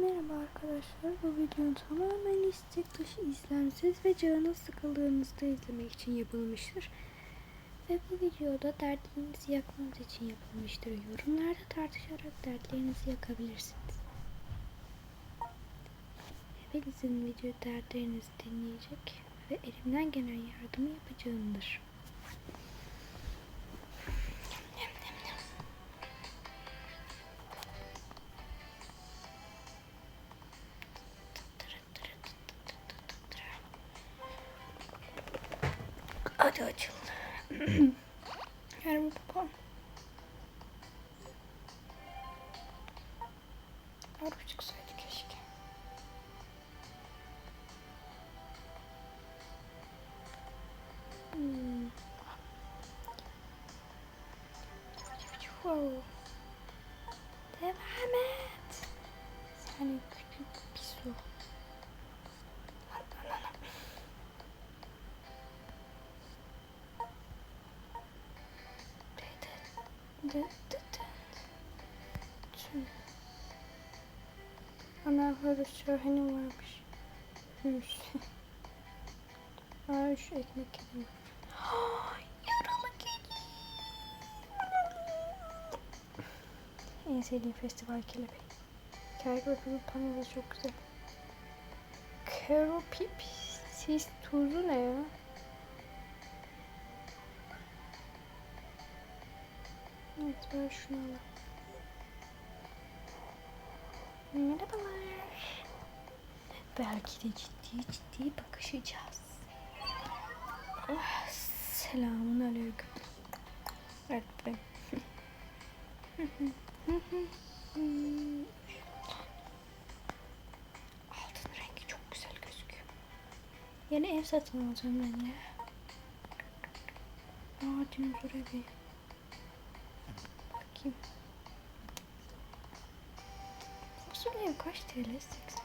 Merhaba arkadaşlar. Bu videonun tamamen istek dışı izlensiz ve canınız sıkıldığınızda izlemek için yapılmıştır. Ve bu videoda dertlerinizi yakmanız için yapılmıştır. Yorumlarda tartışarak dertlerinizi yakabilirsiniz. Hepinizin video dertlerinizi dinleyecek ve elimden gelen yardımı yapacağımdır. Wow. Devam et. Seni küçük de. Tüm. Ana hırız şöheni varmış. Hürs. Aa, şu ekmek yedim. Yaralı kedi. En sevdiğim festival kelebeği. Kergöpü panosu çok güzel. Keropipsis tuzu ne ya? Evet ben şunu alayım. Merhabalar. Belki de ciddi ciddi bakışacağız. Oh, selamun aleyküm. Evet ben. Altın rengi çok güzel gözüküyor. Yeni ev satın alacağım ben ya. Aa dinozor evi. Bakayım. Fasulye kaç TL? 80.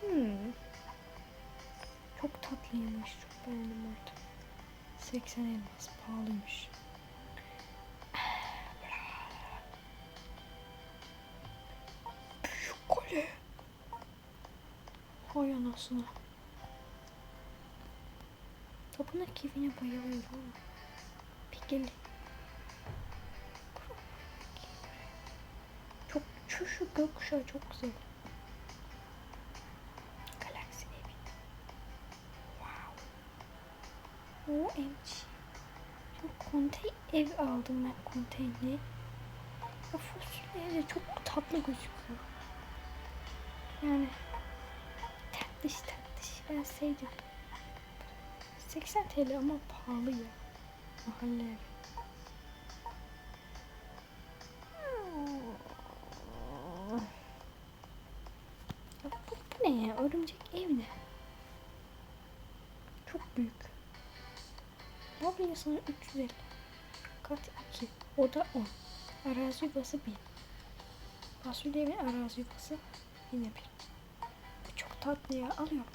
Hmm. Çok tatlıymış. Çok beğendim orada. 80 elmas. Pahalıymış. Anasını. Tapınak evine bayılıyorum. Pigeli. Çok şu şu gökkuşağı çok güzel. Galaksi evi. Wow. OMG. Şu kontey ev aldım ben konteyni. Ya fasulye ev de çok tatlı gözüküyor. Yani tatlış tatlış ben sevdim. 80 TL ama pahalı ya. Mahalle evi. Ne ya? Örümcek ev ne? Çok büyük. Mobilyasını 350. Kat 2. O da 10. Arazi yuvası 1. Fasulye ve arazi yuvası yine 1. Çok tatlı ya. Alıyorum.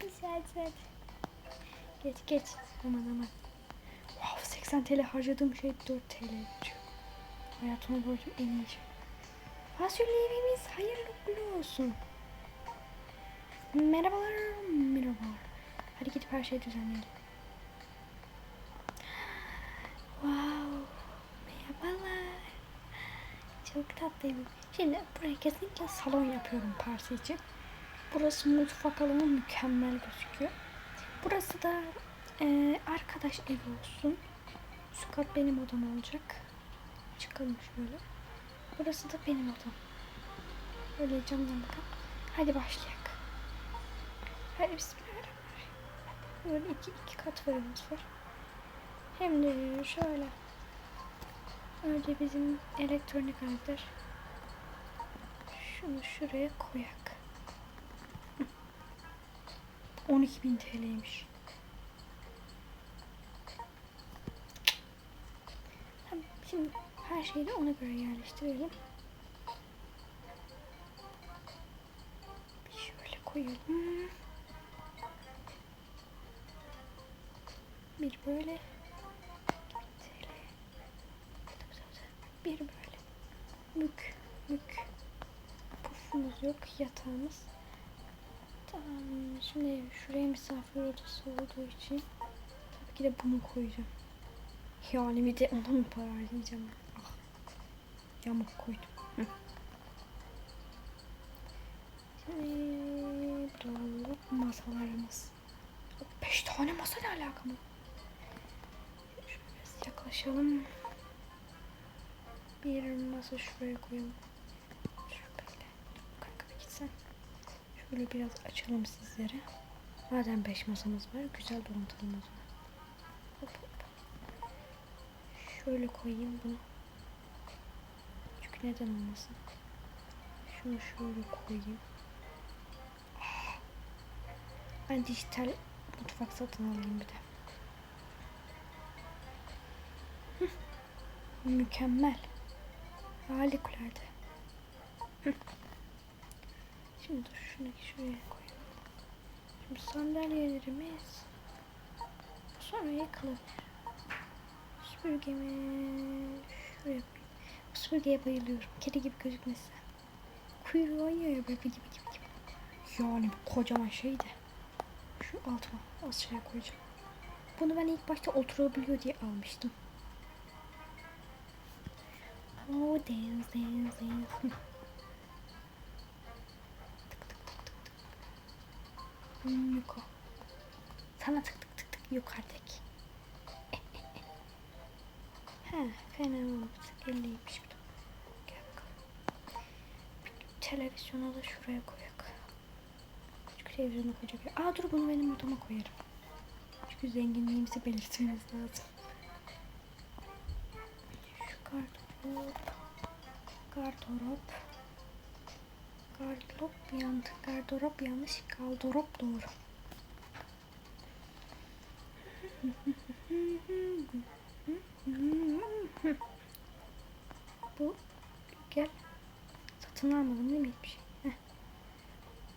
Güzel güzel. Geç geç. Aman aman. Wow 80 TL harcadığım şey 4 TL geçiyor. Hayatımda gördüğüm en iyi şey. Fasulye evimiz hayırlı uğurlu olsun. Merhabalar, merhabalar. Hadi gidip her şeyi düzenleyelim. Wow, merhabalar. Çok tatlıyım. Şimdi buraya kesinlikle salon yapıyorum parti için. Burası mutfak alanı mükemmel gözüküyor. Burası da e, arkadaş evi olsun. Şu kat benim odam olacak. Çıkalım şöyle. Burası da benim odam. Böyle camdan bakın. Hadi başlayalım. Hadi bismillahirrahmanirrahim. Böyle iki, iki kat fırınımız var. Hem de şöyle. Önce bizim elektronik aletler. Şunu şuraya koyak. 12.000 TL'ymiş. Şimdi her şeyi de ona göre yerleştirelim. Bir şöyle koyalım. Bir böyle. Bir böyle. Mük. mük. Pufumuz yok. Yatağımız. Tamam. Şimdi şuraya misafir odası olduğu için tabii ki de bunu koyacağım. Yani bir de ona mı para harcayacağım? Ah. Yamuk koydum. Hı. Şimdi burada masalarımız. Beş tane masa ne alaka mı? Şöyle yaklaşalım. Bir masa şuraya koyalım. Şöyle biraz açalım sizlere. Madem beş masamız var. Güzel donatalım o. Şöyle koyayım bunu. Çünkü neden olmasın. Şunu şöyle koyayım. Ah. Ben dijital mutfak satın alayım bir de. Mükemmel. Harikulade. Hı. Şimdi dur şunu şuraya koyalım. Şimdi sandalyelerimiz sonra yıkılır. Süpürgemi şuraya koyayım. Bu süpürgeye bayılıyorum. Kedi gibi gözükmesin. Kuyruğu oynuyor ya böyle gibi gibi gibi. Yani bu kocaman şey de. Şu altıma aşağıya koyacağım. Bunu ben ilk başta oturabiliyor diye almıştım. Oh dance dance dance. tık tık tık tık tık. Hmm, yok o. Sana tık tık tık tık yukarıdaki. He fena olmadı. 50'ymiş bu da. Gel bakalım. Bir televizyonu da şuraya koyak. Küçük televizyonu koyacak. Aa dur bunu benim odama koyarım. Çünkü zenginliğimizi belirtmemiz lazım. Şu gardırop. Gardırop. Gardırop yandı. Gardırop yanlış. Gardırop doğru. Bu gel. Satın almadım değil mi hiçbir şey?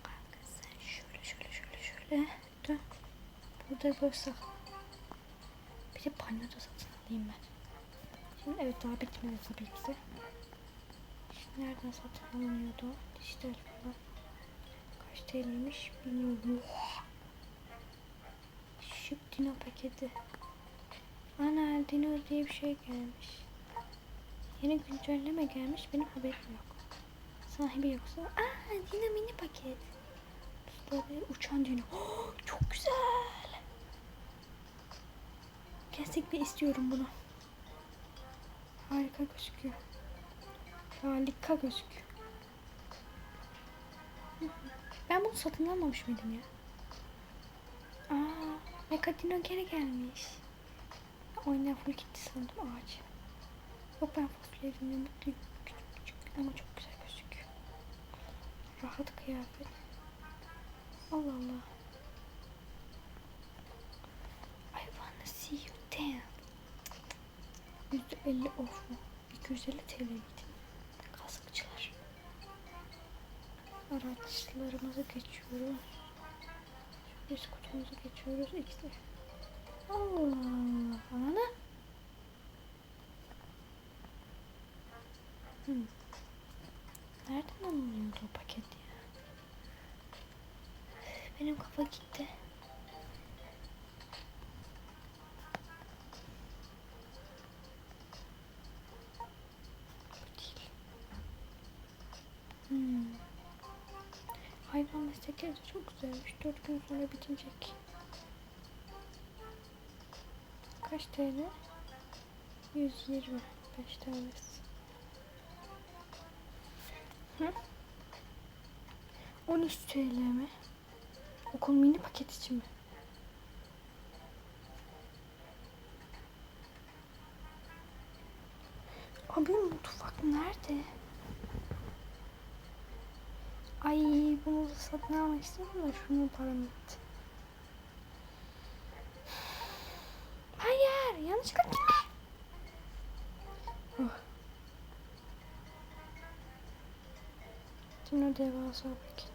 Kanka sen şöyle şöyle şöyle şöyle dön. Burada böyle sak. Bir de banyo da satın alayım ben. Şimdi evet daha bitmedi tabii ki de. Şimdi nereden satın alınıyordu? O? Dijital falan. Kaç TL'ymiş bilmiyorum. Şık dino paketi. Ana dino diye bir şey gelmiş. Yeni güncelleme gelmiş benim haberim yok. Sahibi yoksa. Aa dino mini paket. Böyle uçan dino. Oh, çok güzel. Kesinlikle istiyorum bunu. Harika gözüküyor. Harika gözüküyor. Ben bunu satın almamış mıydım ya? Aa, Mekadino geri gelmiş. Oyuna full gitti sandım ağaç. Yok ben fasulyelimle mutluyum. Küçük küçük ama çok güzel gözüküyor. Rahat kıyafet. Allah Allah. I wanna see you dance. %50 off mu? 250 TL Araçlarımızı geçiyoruz. Biz kutumuzu geçiyoruz. İkisi. Allah. Ana. Hmm. Nereden alınıyordu o paket ya? Benim kafa gitti. Hmm. Hayvan meslekleri çok güzelmiş. Dört gün sonra bitecek. Kaç TL? 120. 5 tanesi. Hı? 13 TL mi? Okul mini paket için mi? Abi mutfak nerede? Ay bunu da satın almak istiyorum da şunu param etti. Hayır yanlışlıkla gitme. Oh. Şimdi devasa paket.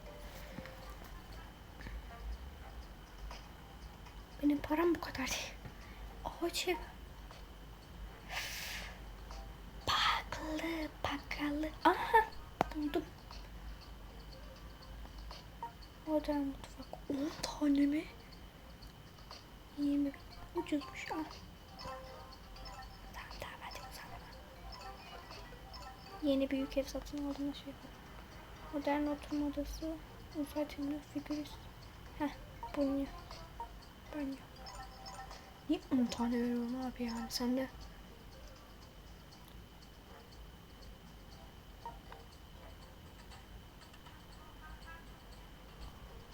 Benim param bu kadar değil. Açık. Paklı Modern mutfak 10 tane mi? 20 ucuzmuş al. Tamam tamam hadi o zaman. Yeni büyük ev satın aldığında şey yapalım. Modern oturma odası, uzay tümlü figürist. Heh, banyo. Banyo. Niye 10 tane veriyorum abi yani sen de?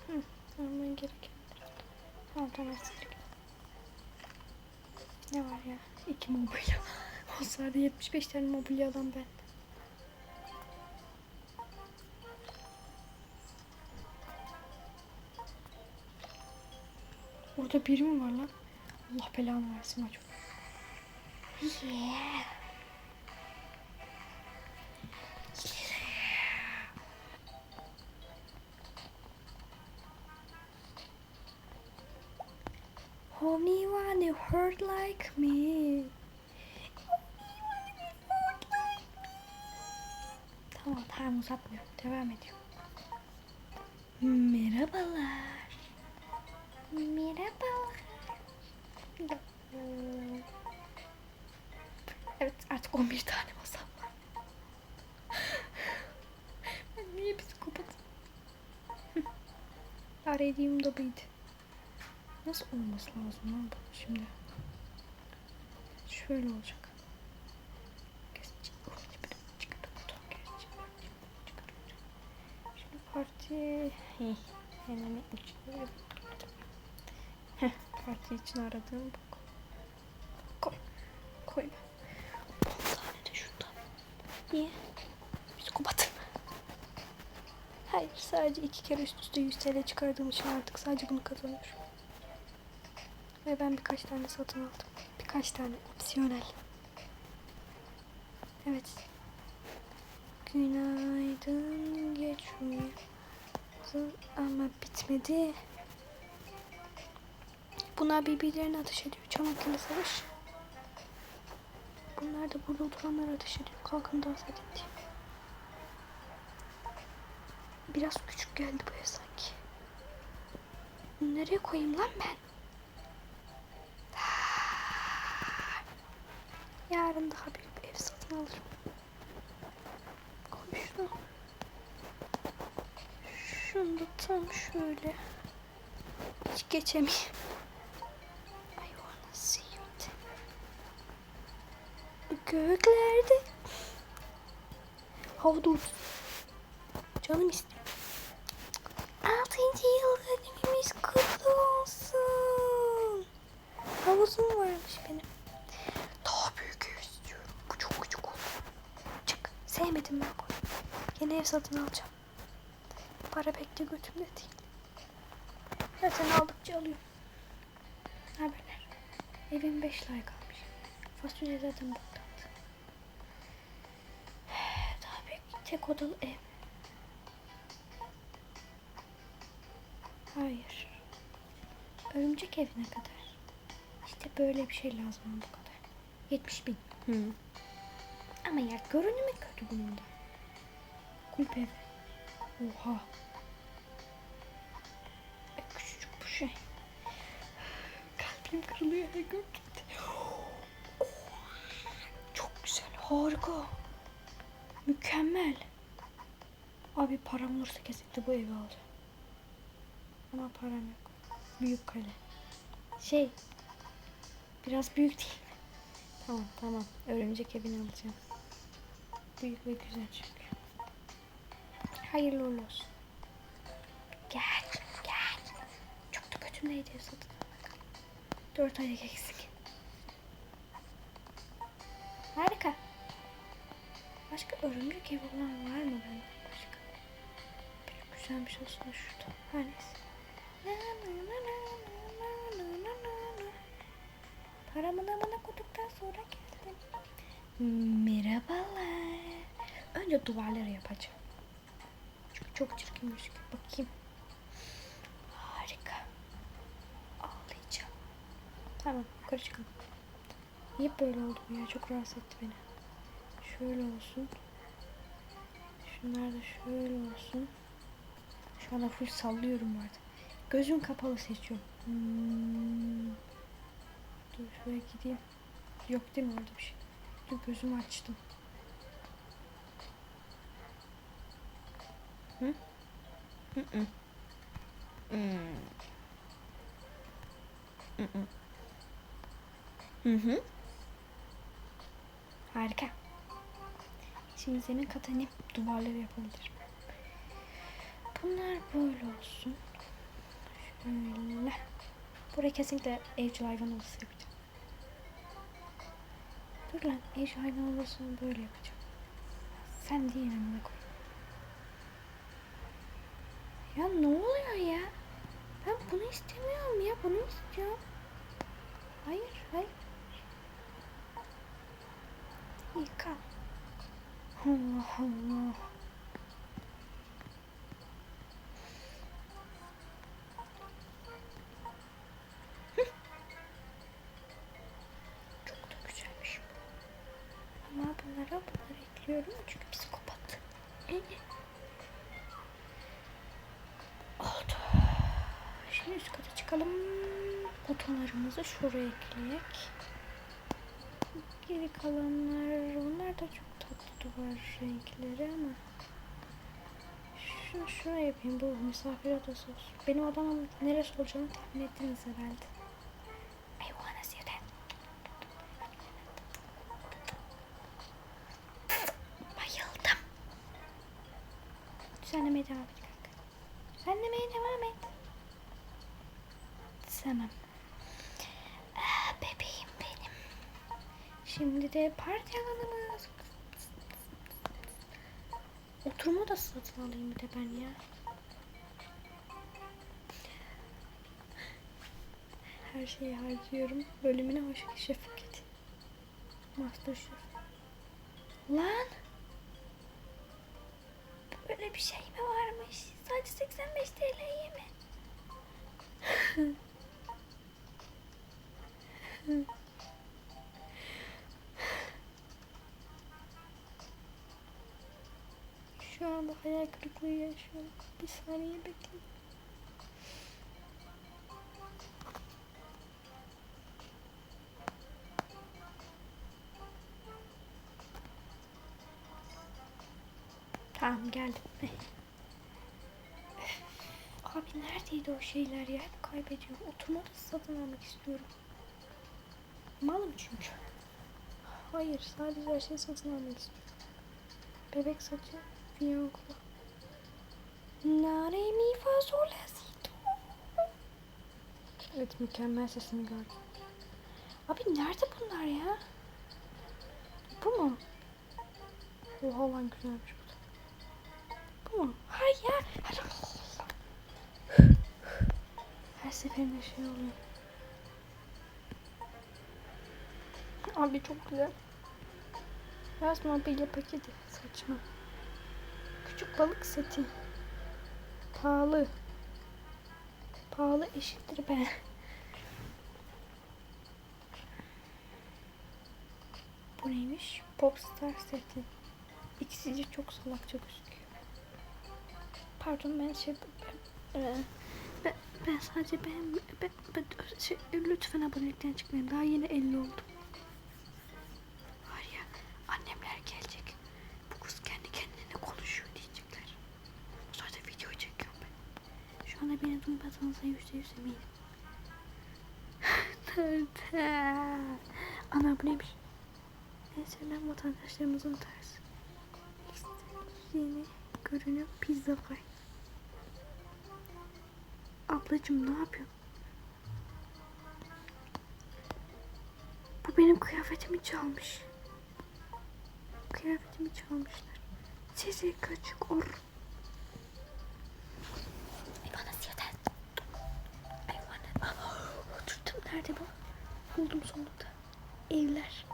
Hı, alman gereken. Tamam tamam sildik. Ne var ya? İki mobilya. Olsaydı 75 tane mobilya alan ben. Orada biri mi var lan? Allah belanı versin acaba. Yeah. Anyone hurt like me? Tamam tamam uzatmıyorum. Devam ediyorum. Merhabalar. Merhabalar. Evet artık 11 tane masam var. ben niye psikopatım? Aradığım da buydu. Nasıl olması lazım lan bu şimdi? Şöyle olacak. Parti... Hemen parti için aradığım bu. Koy. Koy. 10 tane de şundan. Niye? Psikopat. Hayır sadece iki kere üst üste 100 TL çıkardığım için artık sadece bunu kazanıyorum. Ve ben birkaç tane satın aldım. Birkaç tane opsiyonel. Evet. Günaydın geçmiyor. Ama bitmedi. Bunlar birbirlerine ateş ediyor. Çanakkale Savaşı. Bunlar da burada oturanlar ateş ediyor. Kalkın dans edin diye. Biraz küçük geldi bu ev sanki. Nereye koyayım lan ben? Yarın daha büyük bir ev satın alırım. Şu, şunu tam şöyle. Hiç geçemeyim. Göklerde havada uç. Canım istiyor. Satın alacağım. Para bekle götümde değil. Zaten aldıkça alıyorum. Haberler? Evim 5 like almış. Fasulye zaten boktandı. Daha büyük tek odalı ev. Hayır. Örümcek evine kadar. İşte böyle bir şey lazım bu kadar. 70 bin. Hı. Ama ya görünümü kötü bunun da. Kulüp evi. Oha. E, küçücük bu şey. Kalbim kırılıyor her gördükçe. Çok güzel. Harika. Mükemmel. Abi param olursa kesinlikle bu evi alacağım. Ama param yok. Büyük kale. Şey. Biraz büyük değil? Tamam tamam. Örümcek evini alacağım. Büyük ve güzel. Hayırlı uğurlu olsun. Gel, gel. Çok da kötü neydi satın. Dört ayak eksik. Harika. Başka örümcek evi olan var mı bende? Başka. Bir güzelmiş şey aslında şurada. Her neyse. Na, na, na, na, na, na, na, na. Paramı bana koyduktan sonra geldim. Merhabalar. Önce duvarları yapacağım. Çok çirkin gözüküyor. Bakayım. Harika. Ağlayacağım. Tamam yukarı çıkalım. Niye böyle oldu bu ya? Çok rahatsız etti beni. Şöyle olsun. Şunlar da şöyle olsun. Şu anda full sallıyorum arada. Gözüm kapalı seçiyorum. Hmm. Dur şuraya gideyim. Yok değil mi orada bir şey? Dur gözümü açtım. Hı? Hı hı. Hı hı. Hı. Harika. Şimdi zemin katını duvarları yapabilirim. Bunlar böyle olsun. Şöyle. Buraya kesinlikle evcil hayvan odası yapacağım. Dur lan evcil hayvan odasını böyle yapacağım. Sen değil yanına koy. Ya ne oluyor ya? Ben bunu istemiyorum ya. Bunu istiyorum. Hayır, hayır. Yıka. Allah Allah. Çıkalım. Butonlarımızı şuraya ekleyek. Geri kalanlar, onlar da çok tatlı duvar renkleri ama şunu şuraya yapayım bu misafir odası olsun. Benim odamın neresi olacağını tahmin ettiniz herhalde. I wanna see that. Bayıldım. Düzenlemeye devam et kanka. Düzenlemeye devam et. Tamam. Ah, bebeğim benim. De parti alanımız. Oturma odası satın alayım bir de ben ya. Her şeyi harcıyorum. Bölümüne hoş Şefkat. Masterchef. Lan! Böyle bir şey mi varmış? Sadece 85 TL'ye mi? Şu anda hayal kırıklığı yaşıyorum. Bir saniye bekleyin. Tamam geldim. Abi neredeydi o şeyler ya? Hep kaybediyorum. Odası satın almak istiyorum. Malım çünkü. Hayır sadece her şeyi satın almak istiyorum. Bebek saçı, fiyankulu. La re mi fa sol la si do. Evet mükemmel sesini gördüm. Abi nerede bunlar ya? Bu mu? Oha lan güzelmiş bu da. Bu mu? Hayır ya. Her seferinde şey oluyor. Abi çok güzel. Yaz mobilya paketi. Saçma. Küçük balık seti. Pahalı. Pahalı eşittir ben. Bu neymiş? Popstar seti. İkisi de çok salakça gözüküyor. Pardon ben şey... Ben, ben, ben sadece ben, ben, ben şey, lütfen abonelikten çıkmayın. Daha yeni 50 oldum. Var ya annemler gelecek. Bu kız kendi kendine konuşuyor diyecekler. Sonra video çekiyorum ben. Beni duymadığınızda yüzde yüz eminim. Tövbe. Ana bu neymiş? Mesela vatandaşlarımızın tarzı. Yeni görünüm pizza pie. Ablacım ne yapıyorsun? Bu benim kıyafetimi çalmış. Kıyafetimi çalmışlar. Sizi kaçık or. Ay bana siyahten. Ay bana. Oturdum. Nerede bu? Buldum sonunda. Evler.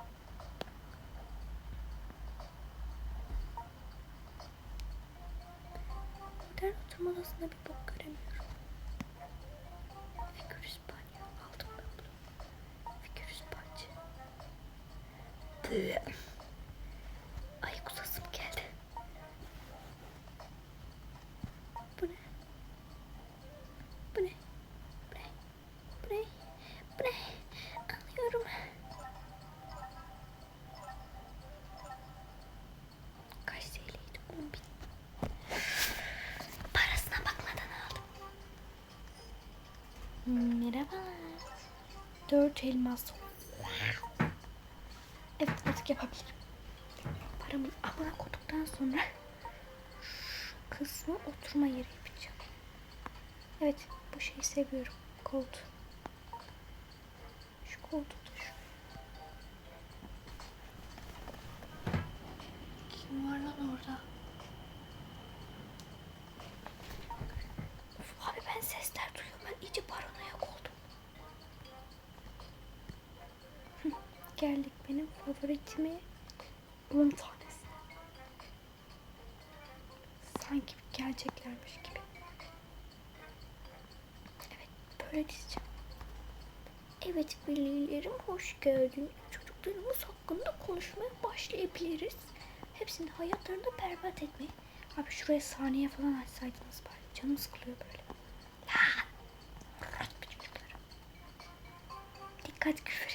Modern oturma odasında bir bok göremiyorum. Figürüs banyo. Aldım ben bunu. Figürüs banyo. Dört elmas. Evet artık yapabilirim. Paramın amına koyduktan sonra şu kısmı oturma yeri yapacağım. Evet bu şeyi seviyorum. Koltuğu. Şu koltuğu da şu. Kim var lan orada? Of, abi ben sesler duyuyorum. Ben iyice paranoyak oldum. Hı, Geldik benim favoritime. 10 tanesi. Sanki geleceklermiş gibi. Evet böyle dizeceğim. Evet velilerim hoş geldin. Çocuklarımız hakkında konuşmaya başlayabiliriz. Hepsinin hayatlarını berbat etmeyi. Abi şuraya saniye falan açsaydınız bari. Canım sıkılıyor böyle. Dikkat küfür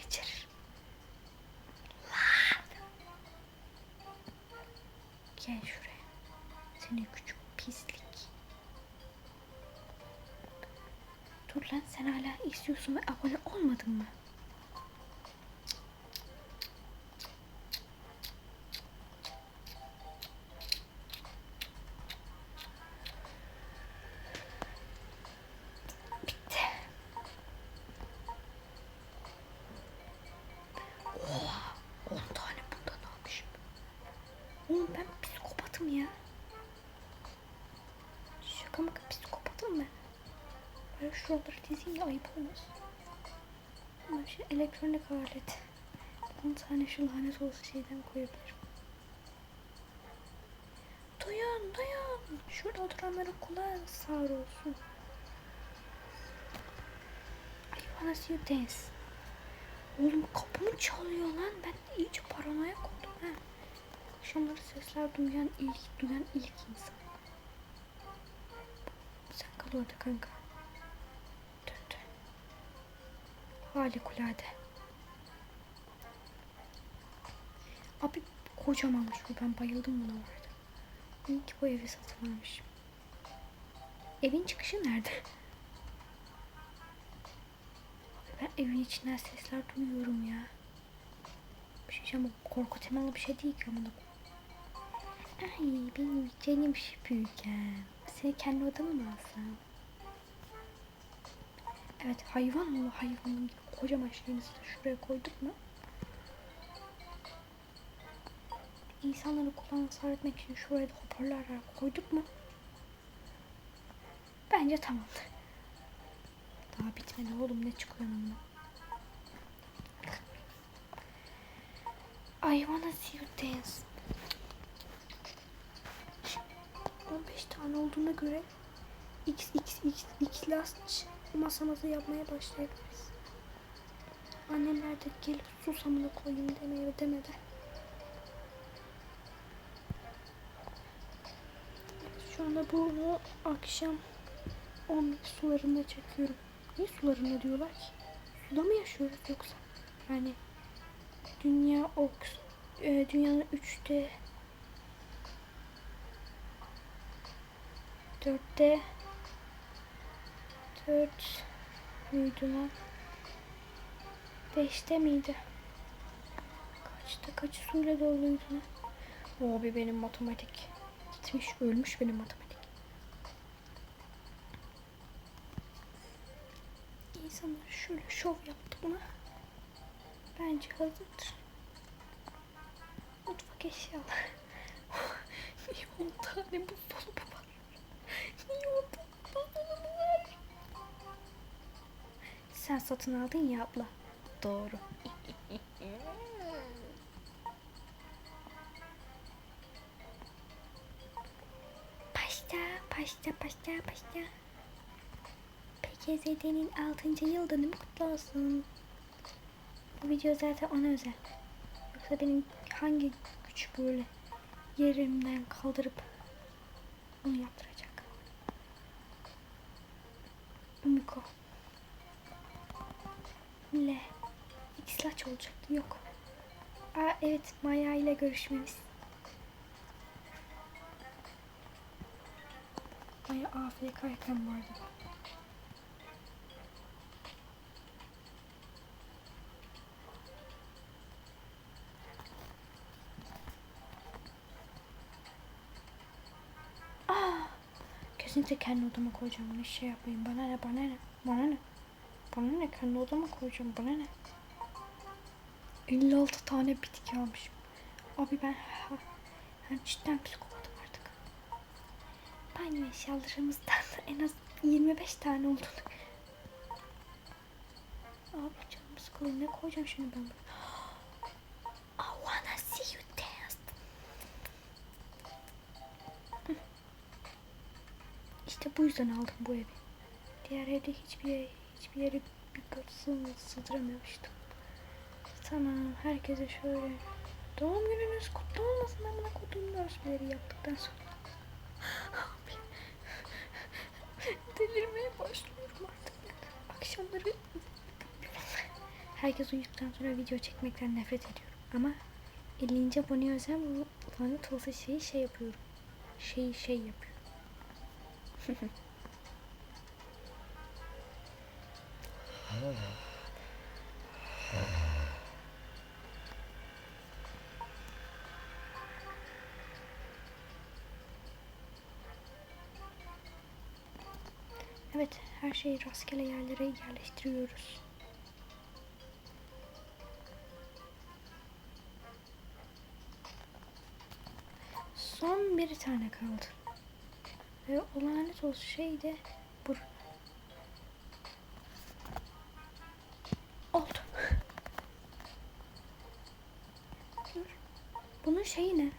şuraları dizeyim de ayıp. Ama şey elektronik alet. 10 tane şu lanet olası şeyden koyabilirim. Dayan dayan. Şurada oturanların kulağı sağır olsun. Wanna see you dance. Oğlum kapımı çalıyor lan. Ben iyice paranoyak oldum ha. Akşamları sesler duyan ilk, duyan ilk insan. Sen kal orada kanka. Harikulade. Abi kocamanmış bu. Ben bayıldım buna vardı. İyi ki bu evi satın almışım. Evin çıkışı nerede? Ben evin içinden sesler duyuyorum ya. Bir şey diyeceğim korku temalı bir şey değil ki ama. Ay benim canım süpürgem. Seni kendi odama mı alsam? Evet hayvan mı hayvanın gibi kocaman şeyimizi de şuraya koyduk mu? İnsanları kulağını sağır etmek için şuraya da hoparlörler koyduk mu? Bence tamamdır. Daha bitmedi oğlum ne çıkıyor onunla? I wanna see you dance. 15 tane olduğuna göre x x x x last masamızı yapmaya başlayabiliriz. Annemler de gelip susamını koyayım demeye demedi. Şu anda bunu akşam 11 sularında çekiyorum. Niye sularında diyorlar ki? Suda mı yaşıyoruz yoksa? Yani dünya ok e, dünyanın üçte dörtte dört müydü lan? Beşte miydi? Kaçta kaçı suyla doluydu lan? O bir benim matematik. Gitmiş ölmüş benim matematik. İnsanlar şöyle şov yaptı buna. Bence hazırdır. Mutfak eşyaları. Niye 10 tane buzdolabı var? Niye 10 Sen satın aldın ya abla. Doğru. Pasta, pasta, pasta, pasta. PKZD'nin 6. yıl dönümü kutlu olsun. Bu video zaten ona özel. Yoksa benim hangi güç böyle yerimden kaldırıp bunu yaptıracak? Slaç olacaktı. Yok. Aa, evet Maya ile görüşmemiz. Maya AFK'yken bu arada. Ah! Kesinlikle kendi odama koyacağım. Ne şey yapayım. Bana ne, bana ne, bana ne. Bana ne, kendi odama koyacağım. Bana ne. 56 tane bitki almışım. Abi ben ben cidden psikopatim artık. Banyo eşyalarımızdan da en az 25 tane olduğunu. Abi canım sıkılıyor. Ne koyacağım şimdi ben buraya? I wanna see you dance. İşte bu yüzden aldım bu evi. Diğer evde hiçbir yere, hiçbir yere bir katısını sığdıramıyormuştum. Tamam, herkese şöyle doğum gününüz kutlu olmasın amına koduğum dörsleri yaptıktan sonra. Delirmeye başlıyorum artık. Akşamları herkes uyuduktan sonra video çekmekten nefret ediyorum. Ama 50. abone özel bu lanet olsa şeyi şey yapıyorum. Şeyi şey yapıyorum. her şeyi rastgele yerlere yerleştiriyoruz. Son bir tane kaldı. Ve o lanet olsun şey de bu. Oldu. Bunun şeyi ne?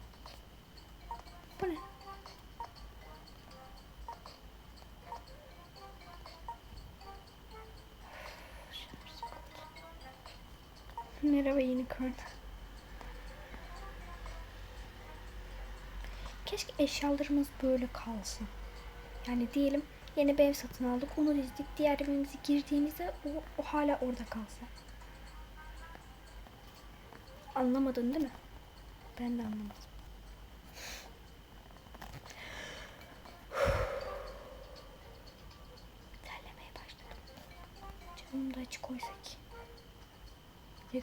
Merhaba unicorn. Keşke eşyalarımız böyle kalsın. Yani diyelim yeni bir ev satın aldık, onu dizdik. Diğer evimize girdiğimizde o, o hala orada kalsa. Anlamadın değil mi? Ben de anlamadım.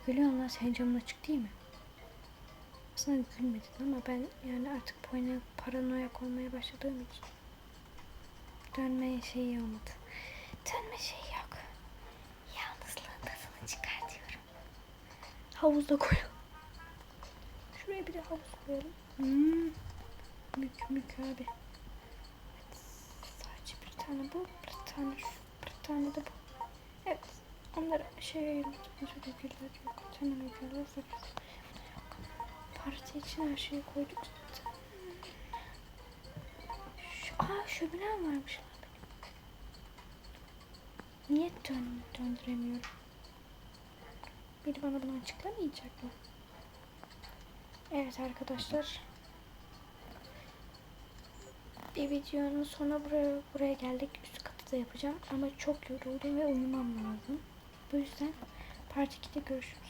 Ya gülüyorsun lan senin camın açık değil mi? Aslında gülmedin ama ben yani artık paranoya, paranoyak olmaya başladığım için dönmeye şeyi olmadı. Dönme şeyi yok. Yalnızlığın tadını çıkartıyorum. Havuzda koyalım. Şuraya bir de havuz koyalım. Hmm. Mük mük abi. Evet. Sadece bir tane bu, bir tane şu, bir tane de bu. Evet. Onları şey. Özür güller yok. Güller sakız. Parti için her şeyi koyduk zaten. Şu, aa şöminem varmış abi. Niye dön, döndüremiyorum? Biri bana bunu açıklamayacak mı? Evet arkadaşlar. Bir videonun sonra buraya buraya geldik. Üst katı da yapacağım ama çok yoruldum ve uyumam lazım. Bu yüzden part 2'de görüşürüz.